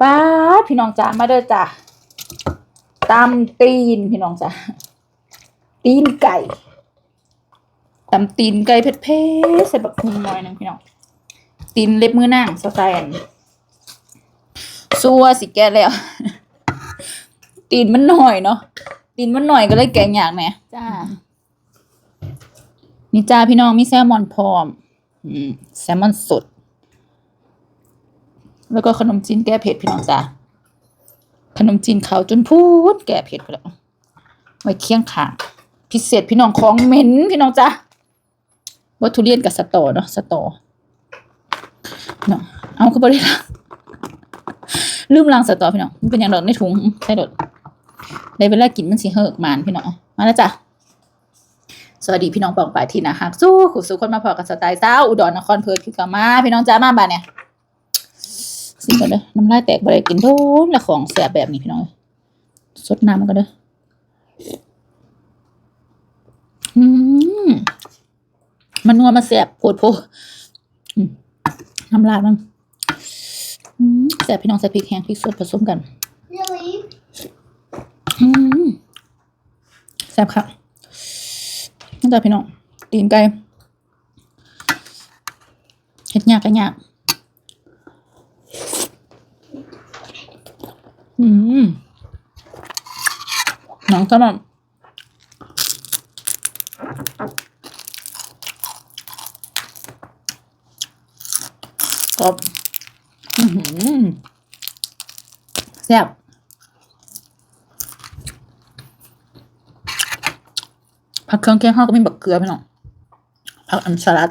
ป้าดพี่น้องจ๋ามาเด้อจ้ะตำตีนพี่น้องจ๋าตีนไก่ตำตีนไก่เผ็ดเผ็ดใส่บักหุ่งหน่อยหนึงพี่น้องตีนเล็บมือนางสไตล์อันซัวสิแกแล้ว ตีนมันหน่อยเนาะตีนมันหน่อยก็เลยแกงยากแหมจ้านี่จ้าพี่น้องมีแซลมอนพร้อม อืมแซลมอนสด แล้วก็ขนมจีนแก้เผ็ดพี่น้องจ้าขนมจีนขาวจนพูดแก้เผ็ดไปแล้วไว้เคียงข้างพิเศษพี่น้องของเหม็นพี่น้องจ้าว่าทุเรียนกับสตอเนาะสตอเนาะเอาก็บริละลืมล้างสตอพี่น้องมันเป็นอย่างดอกในถุงใส่ดดได้เวลากินมันสิเหิกมานพี่น้องมาแล้วจ้ะสวัสดีพี่น้องปองปายที่นะฮักสู้ขุดสู้คนมาพอกับสไตล์เจ้าอุดรนครเพิร์ดคือกามาพี่น้องจ้ามาบ้านเนี่ย สิกันเด้อน้ำลายแตกบ่ได้กินโดนและของแสบแบบนี้พี่น้องสดน้ำมันก็เด้ออืมมันนัวมาแสบโพดโพอืมน้ำลายมันอืมแสบพี่น้องใส่พริกแห้งพริกสดผสมกัน Really? อืมแซ่บค่ะนี่จ้ะพี่น้องตีนไก่เฮ็ดยากก็ยาก อืมน้องสมองกรอบอือหือแซ่บผักเครื่องแกงข้าวก็มีบักเกลือพี่น้องผักอันสลัด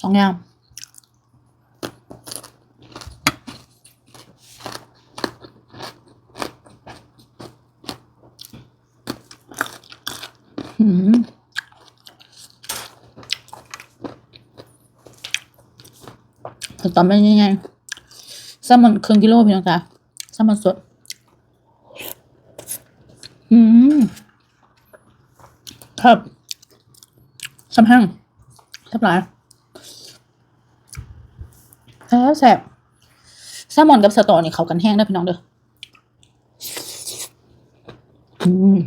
สองอย่างอืม ถึงตอนเป็นยังไงแซลมอนครึ่งกิโลพี่น้องจ้ะแซลมอนสด อืมครับซ้ำแห้งแซ่บหลายแล้วแซ่บแซลมอนกับสตอนี่เขากันแห้งได้พี่น้องเด้อม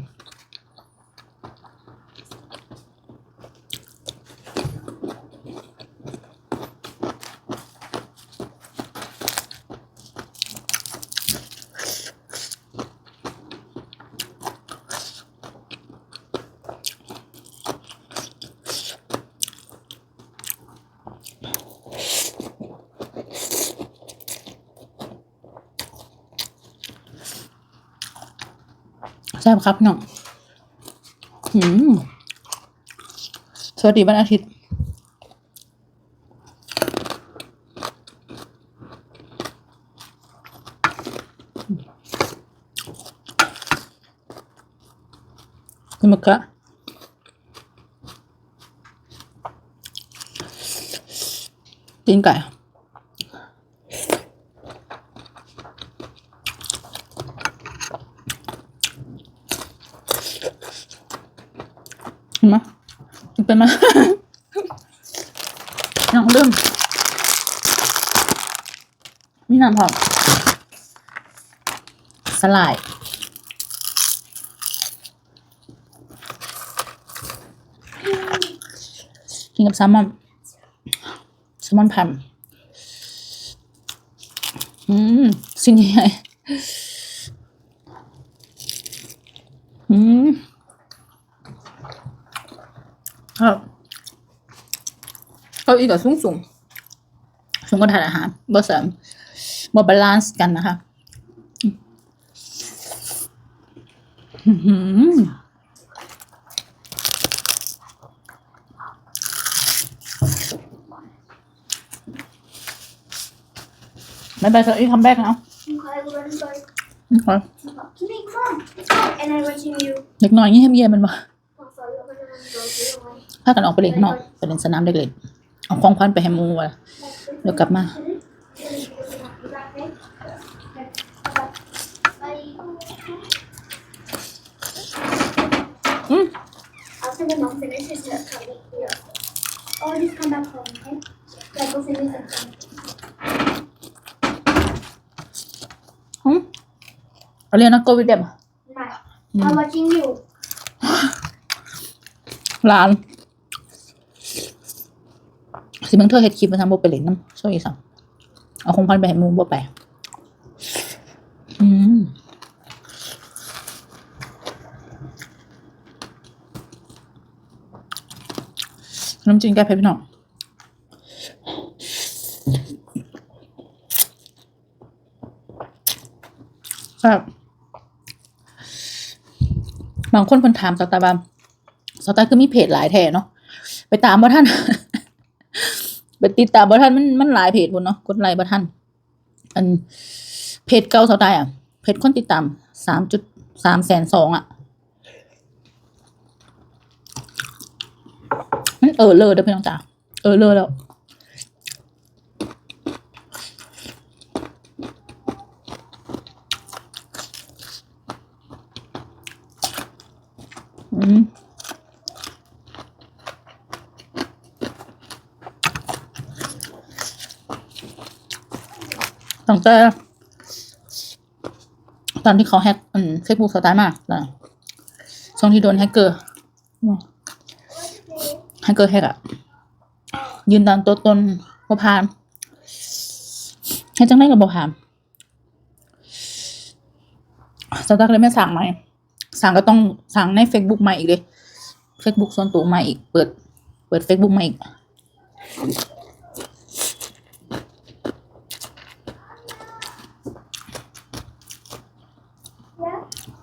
แซ่บครับน้องสวัสดีวันอาทิตย์คุณมะกะตีนไก่เห็นไหมกินเป็นไหม น้องลืม มีน้ำหอมสลายกินกับแซลมอนแซลมอนแผ่นอืมสิ่งใหญ่อืมครับเก้าอีกับสูงสูงสูงก็ทานอาหารบ่เสริม บ่บาลานซ์กันนะคะไม่ไปเถออีคัมแบ็กแล้วอ Jimmy, come on. Let's go. And I'm watching you. เด็กน้อยนี่เฮียมเยี่มันบ่ Oh, sorry, I'm gonna go the other way. พากันออกไปเล่นข้างนอกไปเล่นสนามเด็กเล่นเอาของขวัญไปให้มูว่ะเดี๋ยวกลับมา home, okay? Like, go finish her coming. เอาเรียนนะโกวิดเดม Nah, I'm watching you. ร้าน สิมึงเธอเฮ็ดคลิปมาทำบ่ไปเล่นน้ำช่วยอีสังเอาคงพันไปให้หมูบ่ไป อืมน้ำจิ้มแก้เผ็ดพี่น้อง ครับบางคนคนถามสตาร์บามสตาร์คือมีเพจหลายแท่เนาะไปตามบ่ท่าน ไปติดตามบ่ท่านมันมันหลายเพจพุ่นเนาะกดไลค์บ่ท่าน อันเพจเก่าสตล์อะเพจคนติดตามสามจุดสามแสนสองอะมันเออเลอเด้อพี่น้องจ๋าเออเลอแล้ว แต่ ตอนที่เขาแฮกอืมเฟซบุ๊กสตาร์มานะช่วงที่โดนแฮกเกอร์แฮกเกอร์แฮกอะยืนยันตัวตนบ่ผ่านให้จังได้กับบ่ผ่านสตาร์เลยไม่สั่งไหมสั่งก็ต้องสั่งใน Facebook ใหม่อีกเลย Facebook ส่วนตัวใหม่อีก เปิด เปิด Facebook ใหม่อีก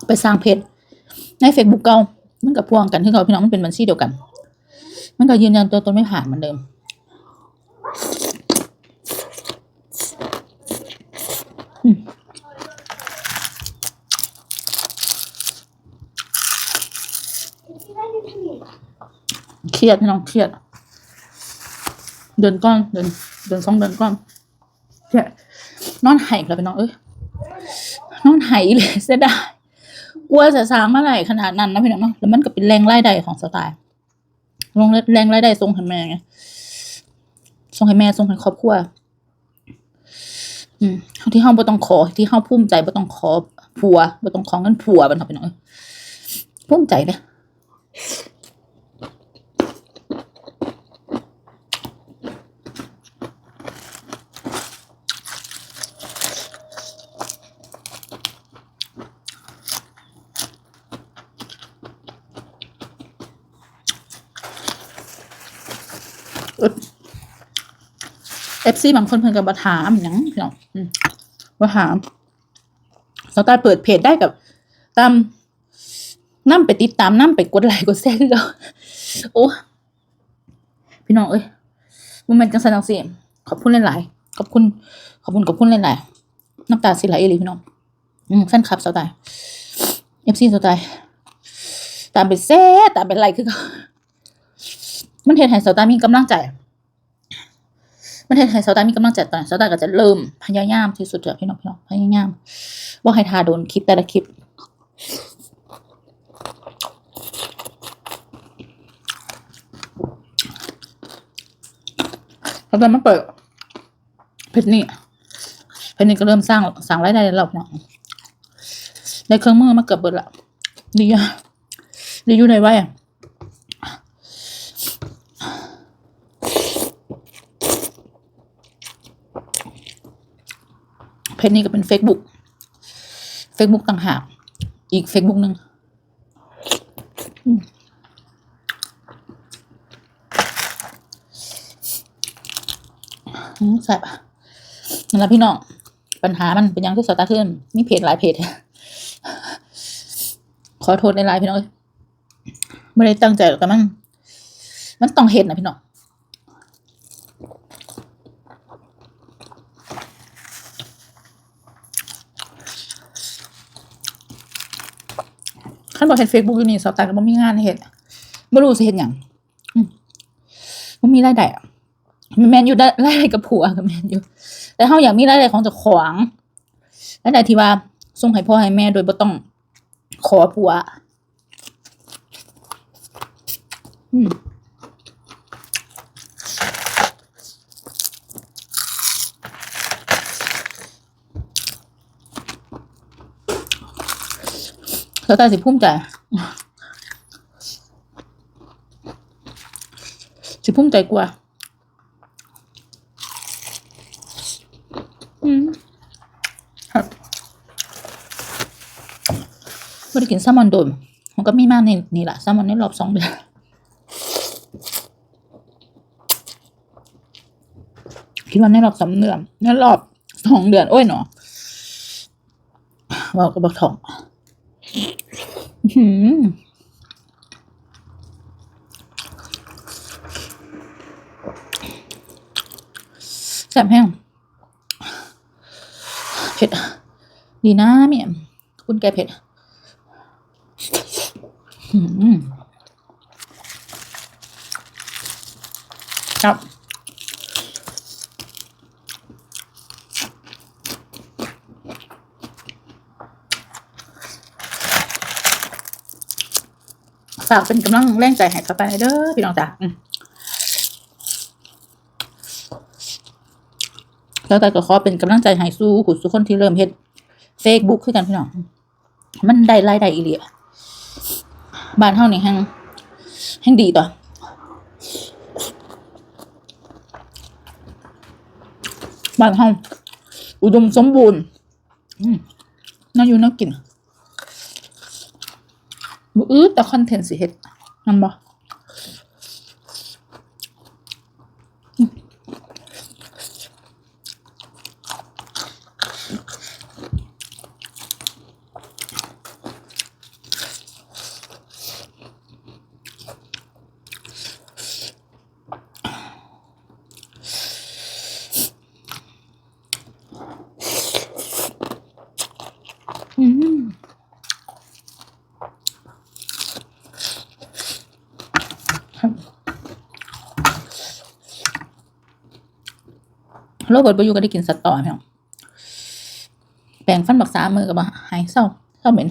ไปสร้างเพจใน Facebook เก่ามันกับพวงกันที่เขาพี่น้องมันเป็นบัญชีเดียวกัน มันก็ยืนยันตัวตนไม่ผ่านเหมือนเดิม เครียดพี่น้องเครียด เดินก้อนเดินเดินสองเดินก้อนเครียดนอนไห้แล้วพี่น้องเอ้ยนอนไห้เลยเสียดาย กลัวจะสร้างเมื่อไหร่ขนาดนั้นนะพี่น้องเนาะแล้วมันก็เป็นแรงไล่ใดของสไตล์ลงแรงไล่ใดทรงให้แม่ไงทรงให้แม่ทรงให้ครอบครัวอืมที่เฮาบ่ต้องขอ ที่เฮาภูมิใจบ่ต้องขอผัวบ่ต้องขอเงินผัวบัดเนาะพี่น้องเอ้ยภูมิใจเนี่ย อฟซีบางคนเพิ่นก็บ่ถามหยังพี่น้องอืมบ่ถามสไตล์เปิดเพจได้กับตามนำไปติดตามนำไปกดไลค์กดแชร์คือเก่าโอ้พี่น้องเอ้ยบ่แม่นจังซั่นจังซี่ขอบคุณหลายๆขอบคุณ ขอบคุณขอบคุณหลายๆน้ำตาสิไหลอีหลีพี่น้องอืมแฟนคลับสไตล์ FC สไตล์ตามไปแซ่ตามไปไลค์คือก่ามันเฮ็ดให้สไตล์มีกำลังใจ ประเทศไทยซาตามีกำลังใจตอนเซาตาก็จะเริ่มพยายามที่สุดเถอะพี่น้องพี่น้องพยายามว่าให้ทาโดนคลิปแต่ละคลิปแล้วก็มาเปิดเพจนี่เพจนี่ก็เริ่มสร้างสร้างรายได้แล้วพี่น้องได้เครื่องมือมาเกือบเบิดละดีอะดีอยู่ในไว้อะ เพจนี้ก็เป็น Facebook Facebook ต่างหาก อีก Facebook หนึ่งแซ่บนั่นแหละพี่น้อง ปัญหามันเป็นอยังที่สตาร์ทขึ้นมีเพจหลายเพจ ขอโทษในไลน์พี่น้องเอ้ยไม่ได้ตั้งใจหรอกแต่มัน มันต้องเห็นนะพี่น้อง ขั้นบอกเห็นเฟซบุ๊กอยู่นี่สาวตายก็บ่มีงานให้เห็นบ่รู้สิเห็นหยังมบ่มีรายได้อะแมนอยู่ได้รายได้กับผัวกับแมนอยู่แต่เฮาอยากมีรายได้ของเจ้าของรายได้ที่ว่าส่งให้พ่อให้แม่โดยบ่ต้องขอผัว อืม แล้วแต่สิภูมิใจ สิภูมิใจกว่า อืมครับไม่ได้กินแซลมอนโดนมันก็มีมากในนี่แหละแซลมอนในรอบสองเดือนคิดว่าในรอบสามเดือนในรอบสองเดือน โอ้ยเนาะว่าก็บอกทอง แซ่บแห้งเผ็ด ดีนะเมียคุณแกเผ็ด อืมหือครับ ฝากเป็นกำลังแรงใจให้เข้าไปเด้อพี่น้องจ๋าอืมแล้วก็ขอเป็นกำลังใจให้สู้ขุดสู้คนที่เริ่มเฮ็ดเฟซบุ๊กคือกันพี่น้องมันได้รายได้อีเลียบ้านเฮานี่แฮงแฮงดีต่อบ้านเฮาอุดมสมบูรณ์น่าอยู่น่ากิน บ่อื้อแต่คอนเทนต์สิเฮ็ดนั่นบ่อืมอืม โรเบิร์ตบอยูก็ได้กินสตอพี่น้องแปรงฟันบักษามือกับมาหายเศร้าเศร้าเหม็น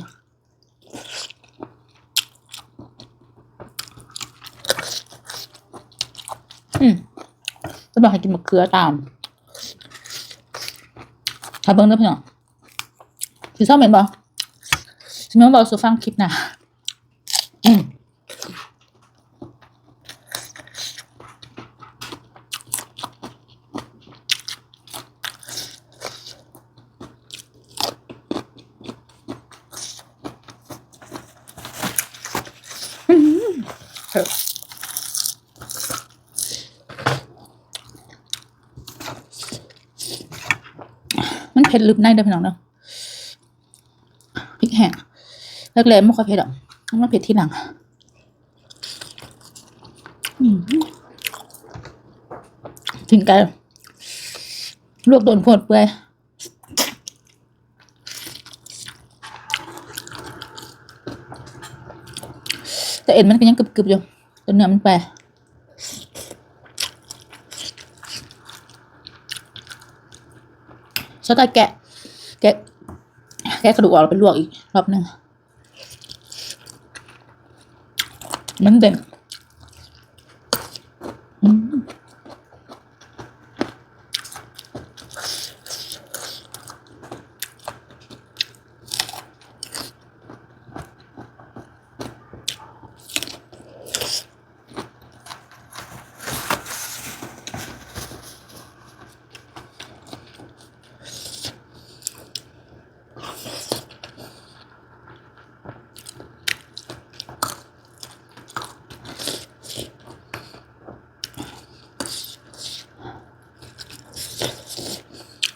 อืมจะบอกให้กินมะเขือตามถ้าเบิ้งเด้อพี่น้องสิเศร้าเหม็นบ่สิแม่นบอกสูฟังคลิปหนะอืม มัน เผ็ดลึกในเด้อพี่น้องเนาะพริกแห้งแรกๆไม่ค่อยเผ็ดหรอกมันมาเผ็ดที่หลังถึงกันลวกโดนพดเปื่อยแต่เอ็นมันก็ยังกรึบๆอยู่แต่เนื้อมันไป สตาแกะ แกะ แกะกระดูกออกแล้วไปลวกอีกรอบหนึ่งมันเด่นอืม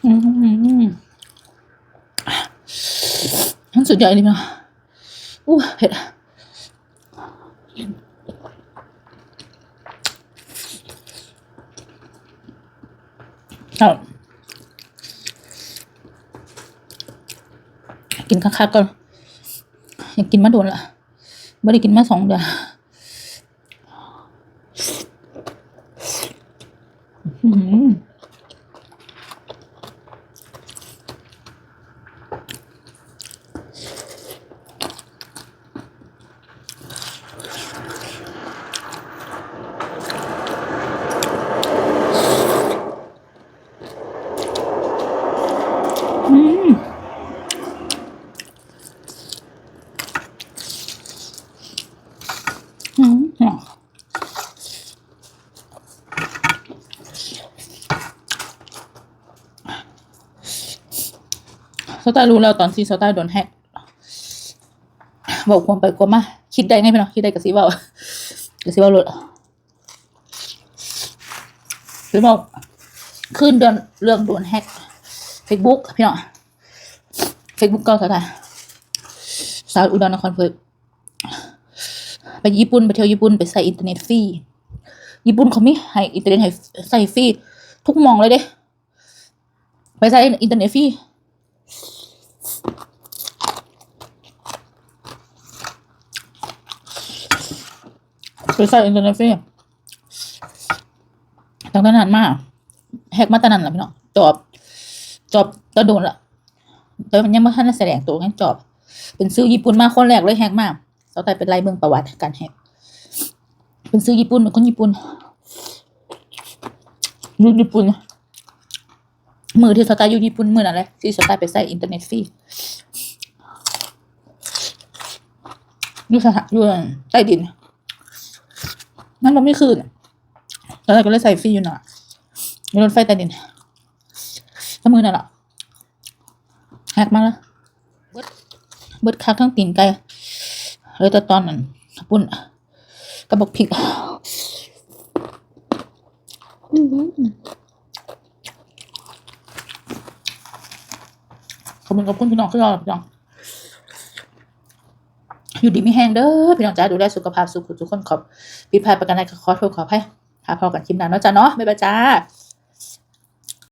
อืมมัน สุดยอดเลยมั้งอู้เผ็ดอะเอากินคักๆก่อนอยากกินมาโดนละไม่ได้กินมาสองเดือนอืม สไตล์รู้แล้วตอนที่สไตล์โดนแฮกบอกความไปความมาคิดได้ไงพี่น้องคิดได้กับสิเว่ากับสิเว่าหลุดหรือบอกขึ้นเดือนเรื่องโดนแฮกเฟซบุ๊กพี่น้องเฟซบุ๊กเก่าสตล์สาวอุดรนครเพิ่นไปญี่ปุ่นไปเที่ยวญี่ปุ่นไปใส่อินเทอร์เน็ตฟรีญี่ปุ่นเขาไม่ให้อินเทอร์เน็ตให้ใส่ฟรีทุกมองเลยเด้ไปใช้อินเทอร์เน็ตฟรี ไปใช้อินเทอร์เน็ตฟรีตั้งแต่นานมากแฮกมาตั้งนานแล้วพี่น้องจอบ จอบตะโดนละแต่มันยังไม่ทันได้แสดงตัวงั้นจอบ เป็นซื้อญี่ปุ่นมาคนแรกเลยแฮกมากเราแต่เป็นไล่เบื้องประวัติการแฮกเป็นซื้อญี่ปุ่นเป็นคนญี่ปุ่นยูญี่ปุ่นมือที่สไตล์อยู่ญี่ปุ่นมือนั่นแหละที่สไตล์ไปใส่อินเทอร์เน็ตฟรีอยู่สถานอยู่ใต้ดิน นั่นมันไม่คืนตอนแรกก็เลยใส่ฟรีอยู่น่ะอยู่รถไฟใต้ดินถ้ามือนั่นแหละแฮกมาแล้วเบิดเบิดคักทั้งตีนไก่เลยแต่ตอนนั้นขับปุ่นกระบอกพริกอืมขอบคุณขอบคุณพี่น้องที่รอพี่น้อง อยู่ดีไม่แห้งเด้อพี่น้องจ้าดูแลสุขภาพสุขทุกคนขอบผิดพลาดประกันใดก็ขอโทษขออภัยหาพอกันคลิปหน้าเนาะจ้าเนาะบ๊ายบายจ้า